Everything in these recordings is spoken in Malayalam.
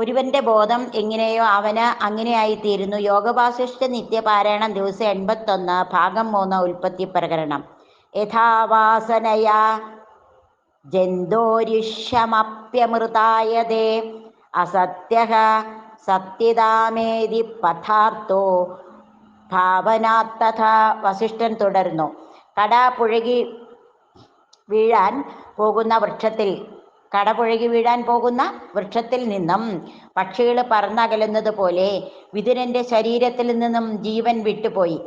ഒരുവന്റെ ബോധം എങ്ങനെയോ അവന് അങ്ങനെയായിത്തീരുന്നു. യോഗവാസിഷ്ഠ നിത്യപാരായണം ദിവസം എൺപത്തൊന്ന് ഭാഗം മൂന്ന് ഉൽപ്പത്തി പ്രകരണം യഥാവാസനയാ. ജന്തോരിഷമപ്യമൃതായതേ. അസത്യ സത്യതാമേതി പഥാർത്ഥോ. ഭാവനാത്തഥ വസിഷ്ഠൻ തുടർന്നു കട പുഴകി വീഴാൻ പോകുന്ന വൃക്ഷത്തിൽ കടപുഴകി വീഴാൻ പോകുന്ന വൃക്ഷത്തിൽ നിന്നും പക്ഷികൾ പറന്നകലുന്നത് പോലെ വിതുരന്റെ ശരീരത്തിൽ നിന്നും ജീവൻ വിട്ടുപോയി.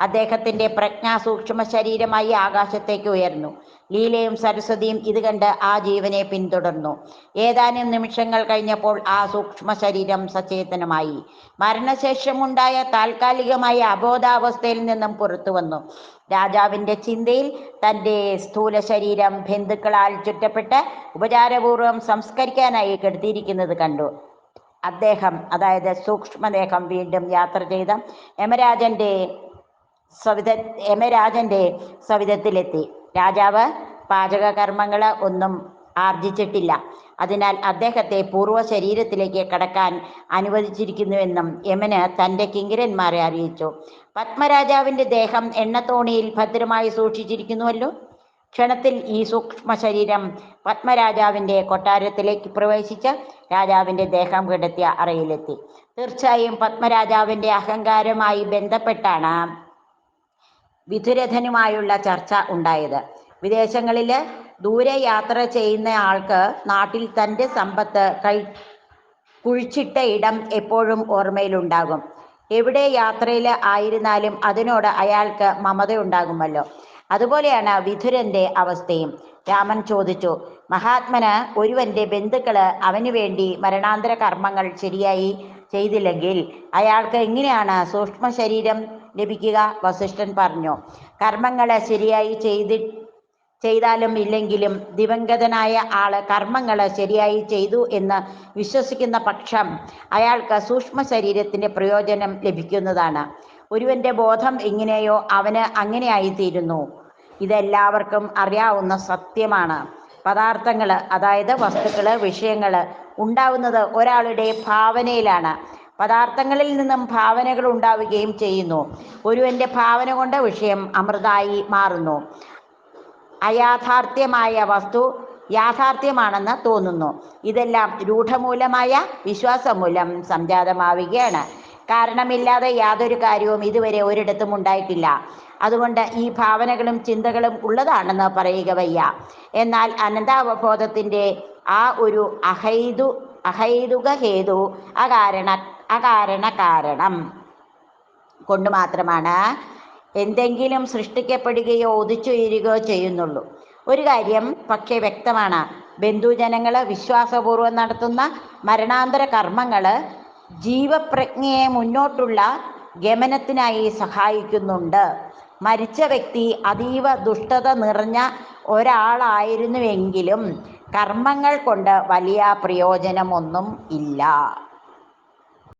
അദ്ദേഹത്തിന്റെ പ്രജ്ഞാസൂക്ഷ്മ ശരീരമായി ആകാശത്തേക്ക് ഉയർന്നു. ലീലയും സരസ്വതിയും ഇത് കണ്ട് ആ ജീവനെ പിന്തുടർന്നു. ഏതാനും നിമിഷങ്ങൾ കഴിഞ്ഞപ്പോൾ ആ സൂക്ഷ്മ ശരീരം സചേതനമായി. മരണശേഷമുണ്ടായ താൽക്കാലികമായ അബോധാവസ്ഥയിൽ നിന്നും പുറത്തു വന്നു. രാജാവിന്റെ ചിന്തയിൽ തന്റെ സ്ഥൂല ശരീരം ബന്ധുക്കളാൽ ചുറ്റപ്പെട്ട് ഉപചാരപൂർവം സംസ്കരിക്കാനായി കെടുത്തിയിരിക്കുന്നത് കണ്ടു. അദ്ദേഹം അതായത് സൂക്ഷ്മദേഹം വീണ്ടും യാത്ര ചെയ്ത യമരാജന്റെ സവിധ യമരാജന്റെ സവിധത്തിലെത്തി. രാജാവ് പാചക കർമ്മങ്ങൾ ഒന്നും ആർജിച്ചിട്ടില്ല. അതിനാൽ അദ്ദേഹത്തെ പൂർവ ശരീരത്തിലേക്ക് കടക്കാൻ അനുവദിച്ചിരിക്കുന്നുവെന്നും യമന് തന്റെ കിങ്കരന്മാരെ അറിയിച്ചു. പത്മരാജാവിന്റെ ദേഹം എണ്ണത്തോണിയിൽ ഭദ്രമായി സൂക്ഷിച്ചിരിക്കുന്നുവല്ലോ? ക്ഷണത്തിൽ ഈ സൂക്ഷ്മ ശരീരം കൊട്ടാരത്തിലേക്ക് പ്രവേശിച്ച് രാജാവിന്റെ ദേഹം കിടത്തിയ അറയിലെത്തി. തീർച്ചയായും പത്മരാജാവിന്റെ അഹങ്കാരമായി ബന്ധപ്പെട്ടാണ് വിധുരഥനുമായുള്ള ചർച്ച ഉണ്ടായത്. വിദേശങ്ങളിൽ ദൂരെ യാത്ര ചെയ്യുന്ന ആൾക്ക് നാട്ടിൽ തന്റെ സമ്പത്ത് കൈ കുഴിച്ചിട്ട ഇടം എപ്പോഴും ഓർമ്മയിലുണ്ടാകും. എവിടെ യാത്രയിൽ ആയിരുന്നാലും അതിനോട് അയാൾക്ക് മമതയുണ്ടാകുമല്ലോ. അതുപോലെയാണ് വിധുരന്റെ അവസ്ഥയും. രാമൻ ചോദിച്ചു മഹാത്മന് ഒരുവന്റെ ബന്ധുക്കൾ അവന് വേണ്ടി മരണാന്തര കർമ്മങ്ങൾ ശരിയായി ചെയ്തില്ലെങ്കിൽ അയാൾക്ക് എങ്ങനെയാണ് സൂക്ഷ്മ ശരീരം ലഭിക്കുക? വസിഷ്ഠൻ പറഞ്ഞു കർമ്മങ്ങളെ ശരിയായി ചെയ്തി ചെയ്താലും ഇല്ലെങ്കിലും ദിവംഗതനായ ആൾ കർമ്മങ്ങൾ ശരിയായി ചെയ്തു എന്ന് വിശ്വസിക്കുന്ന പക്ഷം അയാൾക്ക് സൂക്ഷ്മ ശരീരത്തിന്റെ പ്രയോജനം ലഭിക്കുന്നതാണ്. ഒരുവന്റെ ബോധം എങ്ങനെയോ അവന് അങ്ങനെയായിത്തീരുന്നു. ഇതെല്ലാവർക്കും അറിയാവുന്ന സത്യമാണ്. പദാർത്ഥങ്ങൾ അതായത് വസ്തുക്കൾ വിഷയങ്ങൾ ഉണ്ടാവുന്നത് ഒരാളുടെ ഭാവനയിലാണ്. പദാർത്ഥങ്ങളിൽ നിന്നും ഭാവനകൾ ഉണ്ടാവുകയും ചെയ്യുന്നു. ഒരുവന്റെ ഭാവന കൊണ്ട് വിഷയം അമൃതായി മാറുന്നു. അയാഥാർത്ഥ്യമായ വസ്തു യാഥാർത്ഥ്യമാണെന്ന് തോന്നുന്നു. ഇതെല്ലാം രൂഢമൂലമായ വിശ്വാസം മൂലം സംജാതമാവുകയാണ്. കാരണമില്ലാതെ യാതൊരു കാര്യവും ഇതുവരെ ഒരിടത്തും ഉണ്ടായിട്ടില്ല. അതുകൊണ്ട് ഈ ഭാവനകളും ചിന്തകളും ഉള്ളതാണെന്ന് പറയുക വയ്യ. എന്നാൽ അനന്താവബോധത്തിന്റെ ആ ഒരു അഹൈതു അഹൈതുക ഹേതു അകാരണ അകാരണ കാരണം കൊണ്ട് മാത്രമാണ് എന്തെങ്കിലും സൃഷ്ടിക്കപ്പെടുകയോ ഉദിച്ചുയരുകയോ ചെയ്യുന്നുള്ളൂ. ഒരു കാര്യം പക്ഷേ വ്യക്തമാണ്. ബന്ധുജനങ്ങൾ വിശ്വാസപൂർവം നടത്തുന്ന മരണാന്തര കർമ്മങ്ങൾ ജീവപ്രജ്ഞയെ മുന്നോട്ടുള്ള ഗമനത്തിനായി സഹായിക്കുന്നുണ്ട്. മരിച്ച വ്യക്തി അതീവ ദുഷ്ടത നിറഞ്ഞ ഒരാളായിരുന്നുവെങ്കിലും കർമ്മങ്ങൾ കൊണ്ട് വലിയ പ്രയോജനമൊന്നും ഇല്ല.